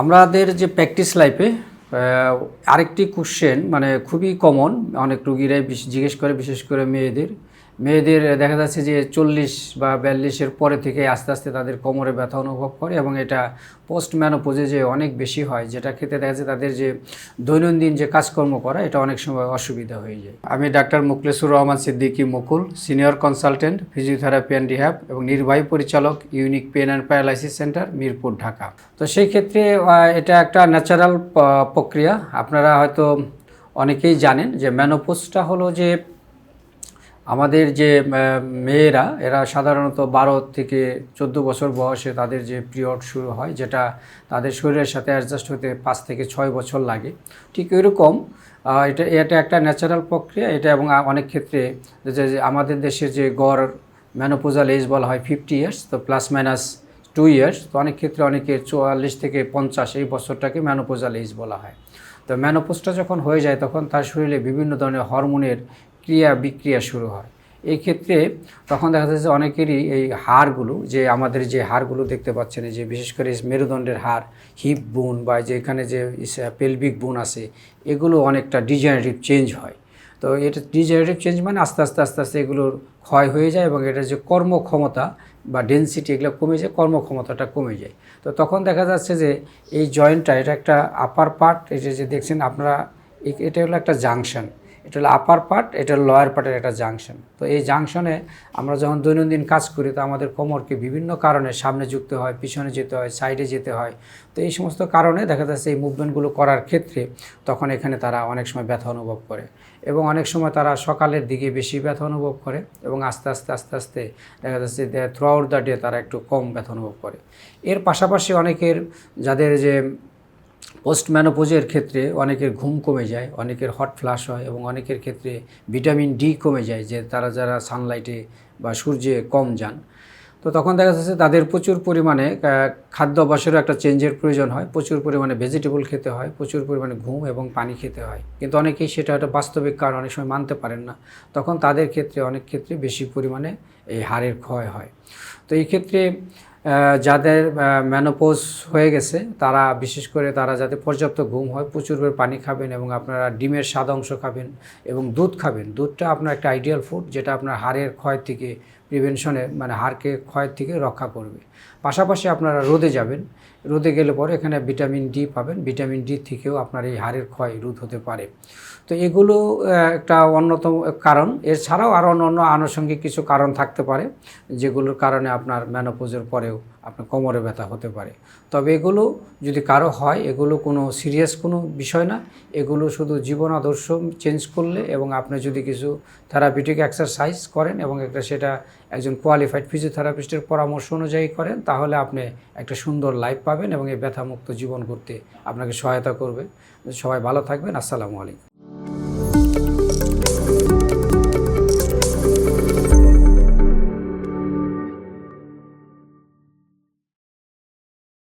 আমাদের যে প্র্যাকটিস লাইফে আরেকটি কোশ্চেন মানে খুবই কমন অনেক রুগীরাই জিজ্ঞেস করে, বিশেষ করে মেয়েদের। মেয়েদের দেখা যাচ্ছে যে চল্লিশ বা বিয়াল্লিশের পরে থেকে আস্তে আস্তে তাদের কোমরে ব্যথা অনুভব করে এবং এটা পোস্ট ম্যানোপোজে যে অনেক বেশি হয়, যেটা ক্ষেত্রে দেখা যাচ্ছে তাদের যে দৈনন্দিন যে কাজকর্ম করা, এটা অনেক সময় অসুবিধা হয়ে যায়। আমি doctor Mukhlesur Rahman Siddiqui Mukul, senior consultant physiotherapy and rehab এবং নির্বাহী পরিচালক unique pain and paralysis centre Mirpur, Dhaka. তো সেই ক্ষেত্রে এটা একটা ন্যাচারাল প্রক্রিয়া। আপনারা হয়তো অনেকেই জানেন যে ম্যানোপোজটা হলো যে আমাদের যে মেয়েরা, এরা সাধারণত বারো থেকে চোদ্দ বছর বয়সে তাদের যে পিরিয়ড শুরু হয়, যেটা তাদের শরীরের সাথে অ্যাডজাস্ট হতে পাঁচ থেকে ছয় বছর লাগে। ঠিক এরকম এটা এটা একটা ন্যাচারাল প্রক্রিয়া, এটা এবং অনেক ক্ষেত্রে যে আমাদের দেশের যে গড় ম্যানোপোজাল এজ বলা হয় ফিফটি ইয়ার্স তো প্লাস মাইনাস টু ইয়ার্স তো অনেক ক্ষেত্রে অনেকে চুয়াল্লিশ থেকে পঞ্চাশ এই বছরটাকে ম্যানোপোজাল এজ বলা হয়। তো ম্যানোপোজটা যখন হয়ে যায়, তখন তার শরীরে বিভিন্ন ধরনের হরমোনের ক্রিয়া বিক্রিয়া শুরু হয়। এই ক্ষেত্রে তখন দেখা যাচ্ছে অনেকেরই এই হাড়গুলো, যে আমাদের যে হাড়গুলো দেখতে পাচ্ছেন যে বিশেষ করে মেরুদণ্ডের হাড় হিপ বোন বা যে এখানে যে পেলভিক বোন আছে, এগুলো অনেকটা ডিজেনারেটিভ চেঞ্জ হয়। তো এটা ডিজেনারেটিভ চেঞ্জ মানে আস্তে আস্তে আস্তে আস্তে এগুলোর ক্ষয় হয়ে যায় এবং এটা যে কর্মক্ষমতা বা ডেন্সিটি এগুলো কমে যায়, কর্মক্ষমতাটা কমে যায়। তো তখন দেখা যাচ্ছে যে এই জয়েন্টটা এটা একটা আপার পার্ট এটা যে দেখছেন আপনারা এটা হলো একটা জাংশন এটা হলো আপার পার্ট এটা লোয়ার পার্টের একটা জাংশন তো এই জাংশনে আমরা যখন দৈনন্দিন কাজ করি, তো আমাদের কোমরকে বিভিন্ন কারণে সামনে যুক্ত হয়, পিছনে যেতে হয় সাইডে যেতে হয়। তো এই সমস্ত কারণে দেখা যাচ্ছে এই মুভমেন্টগুলো করার ক্ষেত্রে তখন এখানে তারা অনেক সময় ব্যথা অনুভব করে এবং অনেক সময় তারা সকালের দিকে বেশি ব্যথা অনুভব করে এবং আস্তে আস্তে আস্তে আস্তে দেখা যাচ্ছে থ্রু আউট দ্য ডে তারা একটু কম ব্যথা অনুভব করে। এর পাশাপাশি অনেকের যাদের যে পোস্ট ম্যানোপোজের ক্ষেত্রে অনেকের ঘুম কমে যায়, অনেকের হট ফ্লাশ হয় এবং অনেকের ক্ষেত্রে ভিটামিন ডি কমে যায় যে তারা যারা সানলাইটে বা সূর্যে কম যান। তো তখন দেখা যাচ্ছে তাদের প্রচুর পরিমাণে খাদ্য অভ্যাসেরও একটা চেঞ্জের প্রয়োজন হয়। প্রচুর পরিমাণে ভেজিটেবল খেতে হয়, প্রচুর পরিমাণে ঘুম এবং পানি খেতে হয়। কিন্তু অনেকেই সেটা একটা বাস্তবিক কারণ, অনেক সময় মানতে পারেন না। তখন তাদের ক্ষেত্রে অনেক ক্ষেত্রে বেশি পরিমাণে এই হাড়ের ক্ষয় হয়। তো এই ক্ষেত্রে যাদের ম্যানোপোজ হয়ে গেছে, তারা বিশেষ করে তারা যাতে পর্যাপ্ত ঘুম হয়, প্রচুর পানি খাবেন এবং আপনারা ডিমের সাদা অংশ খাবেন এবং দুধ খাবেন। দুধটা আপনার একটা আইডিয়াল ফুড যেটা আপনার হাড়ের ক্ষয় থেকে প্রিভেনশনে মানে হাড়কে ক্ষয় থেকে রক্ষা করবে। পাশাপাশি আপনারা রোদে যাবেন। রোদে গেলে পরে এখানে ভিটামিন ডি পাবেন। ভিটামিন ডি থেকেও আপনার এই হাড়ের ক্ষয় রোধ হতে পারে। তো এগুলো একটা অন্যতম কারণ। এছাড়াও আরও অন্য অন্য আনুষঙ্গিক কিছু কারণ থাকতে পারে, যেগুলোর কারণে আপনার ম্যানোপোজের পরেও আপনার কোমরে ব্যথা হতে পারে। তবে এগুলো যদি কারও হয়, এগুলো কোনো সিরিয়াস কোনো বিষয় না। এগুলো শুধু জীবন আদর্শ চেঞ্জ করলে এবং আপনি যদি কিছু থেরাপিউটিক এক্সারসাইজ করেন এবং একটা সেটা একজন কোয়ালিফাইড ফিজিওথেরাপিস্টের পরামর্শ অনুযায়ী করেন, তাহলে আপনি একটা সুন্দর লাইফ পাবেন এবং এই ব্যথামুক্ত জীবন করতে আপনাকে সহায়তা করবে। সবাই ভালো থাকবেন, আসসালামু আলাইকুম।